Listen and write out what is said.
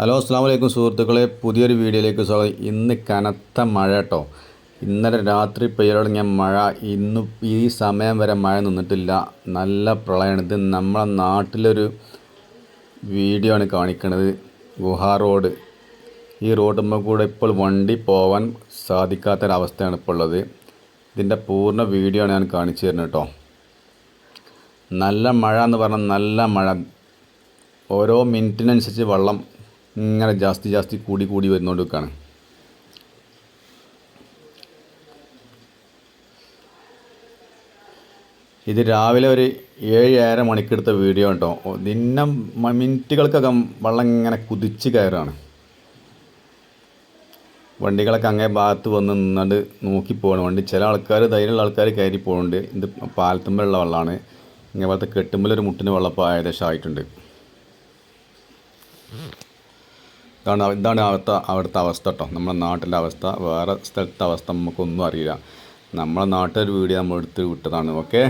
Hello അസ്സാം വലൈക്കും സുഹൃത്തുക്കളെ. പുതിയൊരു വീഡിയോയിലേക്ക് സ്വാഗതം. ഇന്ന് കനത്ത മഴ കേട്ടോ. ഇന്നലെ രാത്രി പെയ്യുടങ്ങിയ മഴ ഇന്ന് ഈ സമയം വരെ മഴ നിന്നിട്ടില്ല. നല്ല പ്രളയമാണ് ഇത് നമ്മളെ നാട്ടിലൊരു വീഡിയോ ആണ് കാണിക്കുന്നത് ഗുഹാ റോഡ്. ഈ റോഡുമ്പോൾ കൂടെ ഇപ്പോൾ വണ്ടി പോകാൻ സാധിക്കാത്തൊരവസ്ഥയാണ് ഇപ്പോൾ ഉള്ളത്. ഇതിന്റെ പൂർണ വീഡിയോ ആണ് ഞാൻ കാണിച്ചു തരുന്നത് കേട്ടോ. നല്ല മഴ എന്ന് പറഞ്ഞാൽ നല്ല മഴ. ഓരോ മിനിറ്റിനനുസരിച്ച് വെള്ളം ഇങ്ങനെ ജാസ്തി ജാസ്തി കൂടി കൂടി വരുന്നോണ്ട് നിൽക്കുകയാണ് ഇത് രാവിലെ ഒരു ഏഴ് ഏഴര മണിക്കെടുത്ത വീഡിയോ കേട്ടോ നിന്ന മിനിറ്റുകൾക്കകം വെള്ളം ഇങ്ങനെ കുതിച്ച് കയറാണ്. വണ്ടികളൊക്കെ അങ്ങേ ഭാഗത്ത് വന്ന് നിന്നിട്ട് നോക്കി പോകണം വണ്ടി ചില ആൾക്കാർ ധൈര്യമുള്ള ആൾക്കാർ കയറി പോകുന്നുണ്ട് ഇത് പാലത്തുമ്പോഴുള്ള വെള്ളമാണ് ഇങ്ങനെ പോലത്തെ കെട്ടുമ്പോഴൊരു മുട്ടിന് വെള്ളപ്പോൾ ഏകദേശം ആയിട്ടുണ്ട്. ഇതാണ് ഇതാണ് അവിടുത്തെ അവിടുത്തെ അവസ്ഥ കേട്ടോ. നമ്മുടെ നാട്ടിലെ അവസ്ഥ. വേറെ സ്ഥലത്തെ അവസ്ഥ നമുക്കൊന്നും അറിയില്ല. നമ്മളെ നാട്ടിലൊരു വീഡിയോ നമ്മൾ എടുത്ത് വിട്ടതാണ്. ഓക്കെ